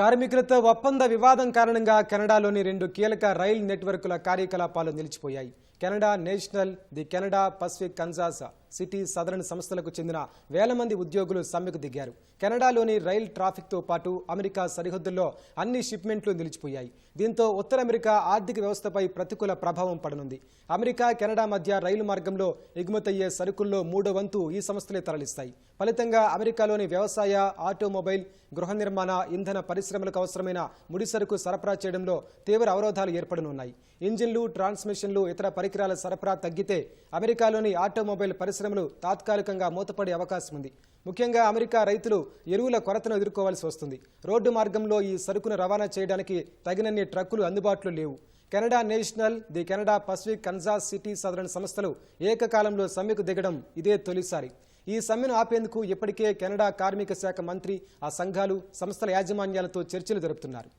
కార్మికులతో ఒప్పంద వివాదం కారణంగా కెనడాలోని రెండు కీలక రైల్ నెట్వర్కుల కార్యకలాపాలు నిలిచిపోయాయి. Canada National the Canada Pacific Kansas City Southern సంస్థలకు చెందిన వేల మంది ఉద్యోగులు సమ్మెకు దిగారు. కెనడాలోని రైల్ ట్రాఫిక్తో పాటు అమెరికా సరిహద్దుల్లో అన్ని షిప్మెంట్లు నిలిచిపోయాయి. దీంతో ఉత్తర అమెరికా ఆర్థిక వ్యవస్థపై ప్రతికూల ప్రభావం పడనుంది. అమెరికా కెనడా మధ్య రైలు మార్గంలో ఎగుమతయ్యే సరుకుల్లో మూడో వంతు ఈ సంస్థలే తరలిస్తాయి. ఫలితంగా అమెరికాలోని వ్యవసాయ ఆటోమొబైల్ గృహ నిర్మాణ ఇంధన పరిశ్రమలకు అవసరమైన ముడి సరుకు సరఫరా చేయడంలో తీవ్ర అవరోధాలు ఏర్పడనున్నాయి. ఇంజిన్లు ట్రాన్స్మిషన్లు ఇతర పరికరాల సరఫరా తగ్గితే అమెరికాలోని ఆటోమొబైల్ పరిశ్రమలు తాత్కాలికంగా మూతపడే అవకాశం ఉంది ముఖ్యంగా అమెరికా రైతులు ఎరువుల కొరతను ఎదుర్కోవాల్సి వస్తుంది. రోడ్డు మార్గంలో ఈ సరుకును రవాణా చేయడానికి తగినన్ని ట్రక్కులు అందుబాటులో లేవు. Canada National the Canada Pacific Kansas City Southern సంస్థలు ఏకకాలంలో సమ్మెకు దిగడం ఇదే తొలిసారి. ఈ సమ్మెను ఆపేందుకు ఇప్పటికే కెనడా కార్మిక శాఖ మంత్రి ఆ సంఘాలు సంస్థల యాజమాన్యాలతో చర్చలు జరుపుతున్నారు.